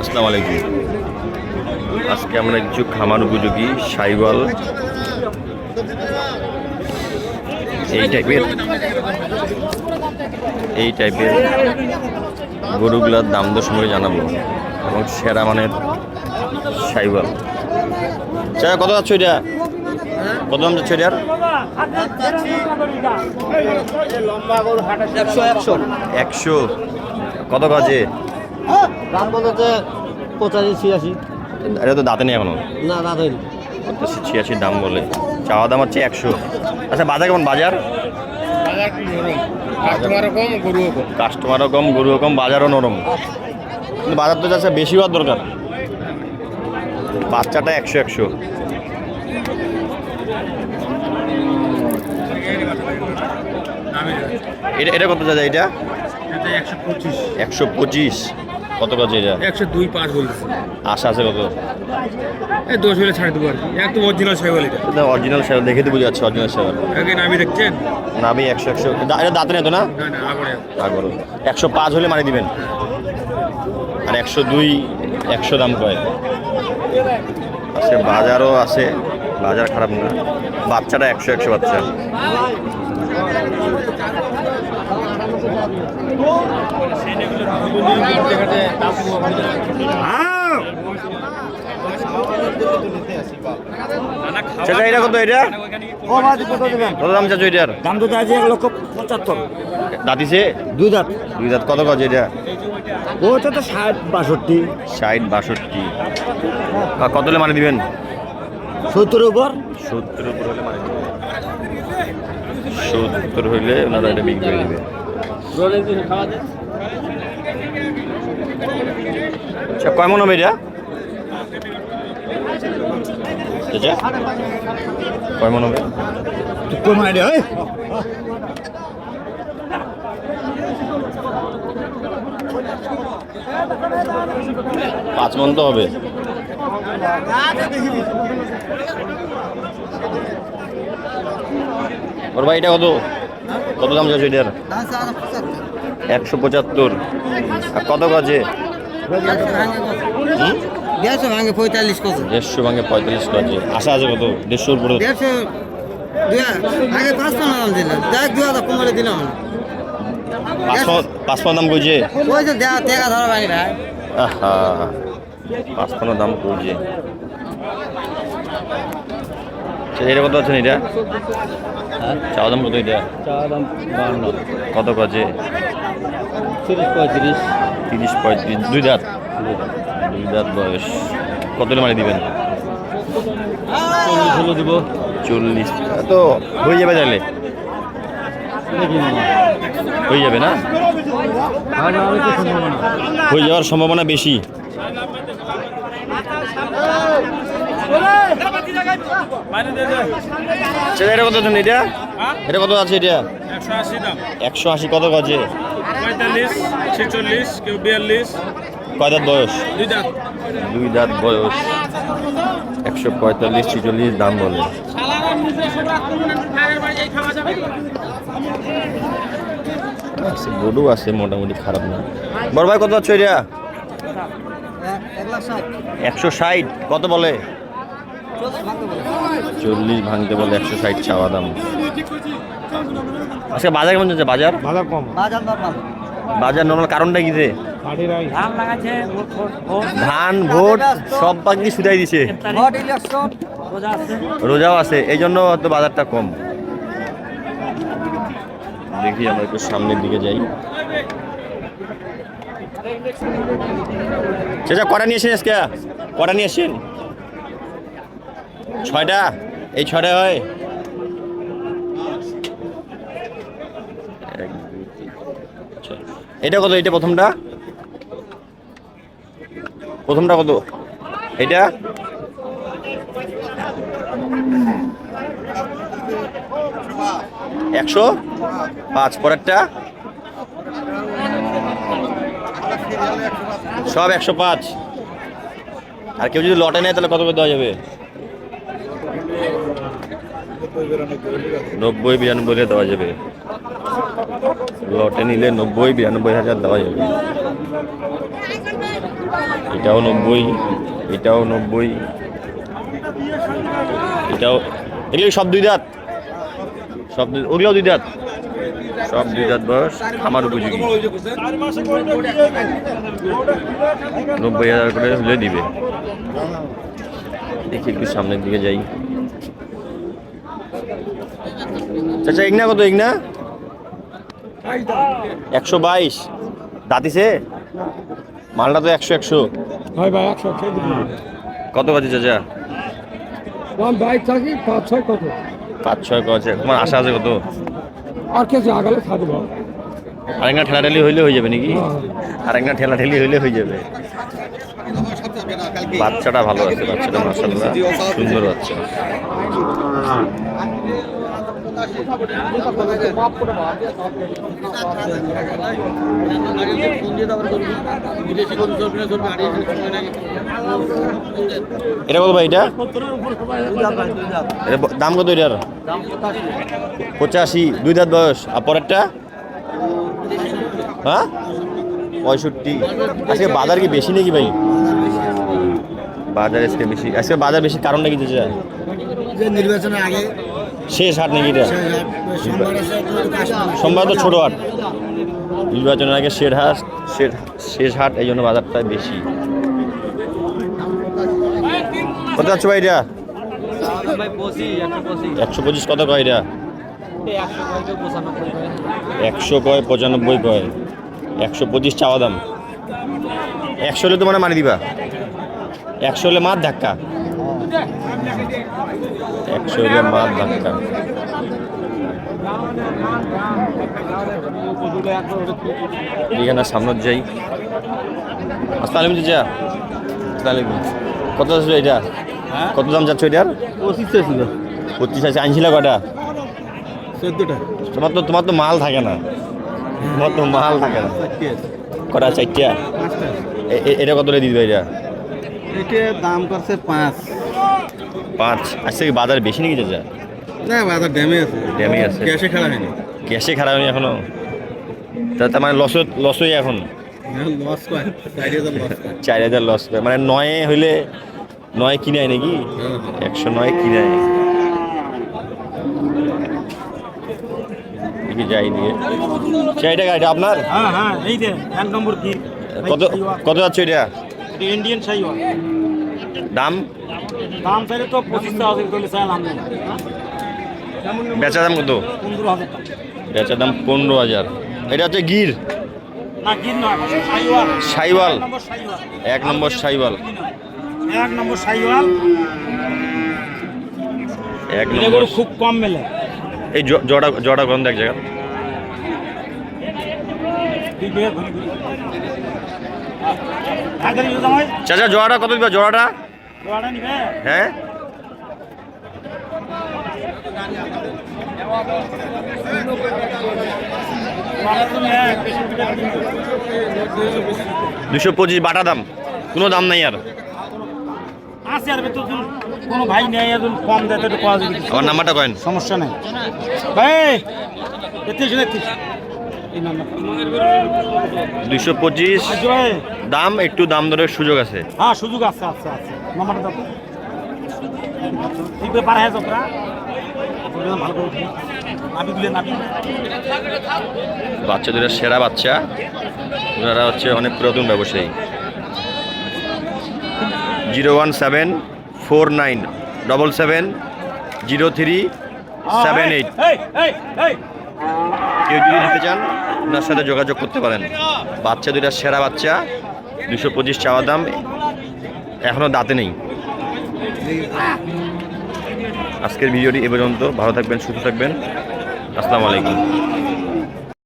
আসসালামু আজকে আমরা কিছু খামার উপযোগী সাইওয়াল। এই টাইপের এই টাইপের গরুগুলার দাম দর সম্পর্কে জানাব। এবং সেরা মানের সাইওয়াল। চাচা, কত যাচ্ছে এটা? কত দাম যাচ্ছে এটার? একশো একশো একশো। কত বাজে? দাম বলতে পঁচাশি ছিয়াশি। এটা তো দাঁতে নেই এখনও? না না ধরি পঁচাশি ছিয়াশি দাম বলে। চাওয়া দাম হচ্ছে একশো। আচ্ছা বাজার কেমন? বাজার? কাস্টমারও কম গরুও কম। কাস্টমারও কম গরুও কম বাজারও নরম। কিন্তু বাজার তো যাচ্ছে বেশি হওয়ার দরকার। বাচ্চাটা একশো একশো। এটা এটা কত এটা? এটা একশো পঁচিশ। একশো পঁচিশ। কত কাছে এটা একশো দুই পাঁচ বলতেছে আশা আছে কত? এই দশ হলে ছাড়ে দেবো আর একদম অরিজিনাল সাইকেল এটা। অরিজিনাল সেবা দেখে তো বুঝে যাচ্ছে অরিজিনাল সেবা আগে নামি দেখছেন? নাবি একশো একশো। এটা দাঁতে নেই তো না? আগরে একশো পাঁচ হলে মানে দিবেন। আর একশো দুই একশো দাম কয়? আছে বাজারও আছে। বাজার খারাপ না। বাচ্চাটা একশো একশো বাচ্চা। চাচা এটা কত এটা? দাম তো চাইছে দাঁতিছে? দুই দুই দাঁত। কত গজ এটা? ওটা তো ষাট, বাষট্টি। ষাট বাষট্টি কত হলে মানে দিবেন? উপর সত্তর উপর হলে মানে সত্তর হইলে ওনারা এটা বিক্রি আচ্ছা কয় মন হবে এটা? হবে? আইডিয়া হয় পাঁচ মন তো হবে। ওর ভাই এটা কত? কত দাম যাচ্ছে এটার? একশো পঁচাত্তর। আর কত গাছে দেড়শো ভাঙে পঁয়তাল্লিশ কত? দেড়শো ভাঙে পঁয়তাল্লিশ গাছে আশা আছে কত? দেড়শোর উপরে দেড়শো আগে পাঁচ পান্ন দাম দিলাম দেখ দুই হাজার কমারে দিলাম পাঁচ পাঁচ দাম কইছে? ওই তো দেওয়া টেকা ধরা ভাই ভাই। আহা পাঁচ পান্ন দাম কইছে। আচ্ছা, এটা কত আছেন এটা? চাওয়া দাম কত এটা? চা দাম কত কাজে তিরিশ পঁয়ত্রিশ। তিরিশ পঁয়ত্রিশ দুই দাঁত। দুই দাঁত বয়স। কত মানে দিবেন? চল্লিশ হলো দিব। চল্লিশ। তো হয়ে যাবে তাহলে। হয়ে যাবে না? হয়ে যাওয়ার সম্ভাবনা বেশি। এটা কত এটা? এটা কত আছে এটা? একশো আশি দাম। একশো আশি কত কাজে পঁয়তাল্লিশ ছেচল্লিশ কেউ বিয়াল্লিশ। কয় দাঁত বয়স? দুই দাঁত। দুই দাঁত বয়স। একশো পঁয়তাল্লিশ ছিচল্লিশ দাম বলে। গরু আছে মোটামুটি খারাপ না। বড় ভাই কত আছে এটা একশো ষাট। কত বলে? চল্লিশ ভাঙতে বলে একশো ষাট চাওয়া দাম আজকে বাজার কেমন চলছে? বাজার? বাজার কম। বাজার নর্মাল বাজার নর্মাল কারণটা কি রে? ধান ভোট সব পাখি ছুটাই দিছে। ভোট ইলেকশন রোজা আছে। রোজাও আছে এই জন্য হয়তো বাজারটা কম। দেখি আমরা একটু সামনের দিকে যাই। চাচা কটা নিয়ে এসেন আজকে? কটা নিয়ে এসেন ছয়টা? এই ছয়টা হয়। এটা কত? এটা প্রথমটা? প্রথমটা কত? এটা? একশো? পাঁচ। পরেরটা? সব একশো পাঁচ। আর কেউ যদি লটে নেয়, তাহলে কত করে দেওয়া যাবে? নব্বই, বিরানব্বই হাজার দেওয়া যাবে। লটে নিলে নব্বই, বিরানব্বই হাজার দেওয়া যাবে। এটাও নব্বই এটাও নব্বই, এটাও এগুলো সব দুই দাঁত। সব ওগুলোও দুই দাঁত। সব দুই দাঁত বয়স আমার উপযোগী। নব্বই হাজার করে হলে দিবে। দেখি একটু সামনের দিকে যাই। চাচা ইগনা কত ইগনা? একশো বাইশ। দাঁতিছে মালটা তো একশো একশো। কত কাছে চাচা? বাইক থাকি পাঁচ ছয় কত? পাঁচ ছয় আছে? তোমার আশা আছে কত? আর কিছু আগালে থাকব। আরেকটা ঠেলা ঠেলি হইলে হয়ে যাবে নাকি? আরেকটা ঠেলা ঠেলি হইলে হয়ে যাবে। বাচ্চাটা ভালো আছে বাচ্চাটা মাসাল্লাহ সুন্দর বাচ্চা। এটা কত ভাই এটা? দাম কত এটার? পঁচাশি, দুই দাঁত বয়স। আর পরেরটা? হ্যাঁ? পঁয়ষট্টি। আজকে বাজার কি বেশি নাকি ভাই? বাজার আজকে বেশি। আজকে বাজার বেশি কারণটা কি যে নির্বাচনের আগে শেষ হাট নাকি এটা? তো ছোটো হাট। নির্বাচনের আগে শেষ হাট শেষ হাট, এই জন্য বাজারটা বেশি। কত যাচ্ছে ভাই এটা? একশো পঁচিশ কত কয় এটা? একশো কয়, পঁচানব্বই কয়। একশো পঁচিশ চাওয়া দাম। একশো হলে তো মানে মানি দিবা। একশো হলে মার ধাক্কা। একশো মার ধাক্কা। এখানে সামনে যাই। আসসালাম যা আসসালাম কত এটা? কত দাম যাচ্ছে এটার? পঁচিশ ছিল পঁচিশ আছে। আনছিল কটা চোদ্দটা। তোমার তো তোমার তো মাল থাকে না। তোমার তো মাল থাকে না। কটা চারটা? এটা কত দিবে এটা? এটা দাম করছে পাঁচ। পাঁচ। আজকে কি বাজার বেশি নাকি চাচা? না বাজার ড্যামে আছে। ড্যামে আছে। ক্যাশে খেলা হয়নি। গ্যাসে খারাপ হয়নি এখনও? তা তার মানে লস লস হয়ে এখন? চার হাজার লস করে মানে নয়ে হইলে নয় কিনে আয় নাকি একশো নয় কিনে আয় দেখি যাই দিয়ে চাইটা গাড়িটা আপনার? হ্যাঁ হ্যাঁ এই যে এক নম্বর কি? কত কত যাচ্ছে এটা? ইন্ডিয়ান সাইওয়াল। দাম? দাম চাইলে তো পঁচিশ বেচা দাম কত? পনেরো হাজার বেচা দাম পনেরো হাজার। এটা হচ্ছে গির? সাইওয়াল। এক নম্বর সাইওয়াল। এক নম্বর সাইওয়াল। এক নম্বর খুব কম মেলে। এই জড়া জড়া গন্ধ এক জায়গা চাচা জড়াটা কত দিবা? জড়াটা? হ্যাঁ। দুশো পঁচিশ বাটা দাম। কোনো দাম নাই আর। আছে আর তো কোনো ভাই নেই এখন কম দেয় তো একটু পাওয়া যাবে কিছু। আমার নাম্বারটা কয়েন। সমস্যা নেই। ভাই তেত্রিশ তেত্রিশ দুশো পঁচিশ। দাম একটু দাম দরের সুযোগ আছে। হ্যাঁ সুযোগ আছে আছে আছে। নাম্বারটা দাও ঠিক হ্যাঁ বাচ্চা দুটা সেরা বাচ্চা। ওনারা হচ্ছে অনেক পুরাতন ব্যবসায়ী। Zero one seven four nine double seven zero three seven eight. এই এই এই। কেউ যদি নিতে চান, ওনার সাথে যোগাযোগ করতে পারেন। বাচ্চা দুইটা, সেরা বাচ্চা দুশো পঁচিশ চাওয়া দাম এখনও দাঁতে নেই। আজকের ভিডিওটি এ পর্যন্ত। ভালো থাকবেন, সুস্থ থাকবেন। আসসালামু আলাইকুম।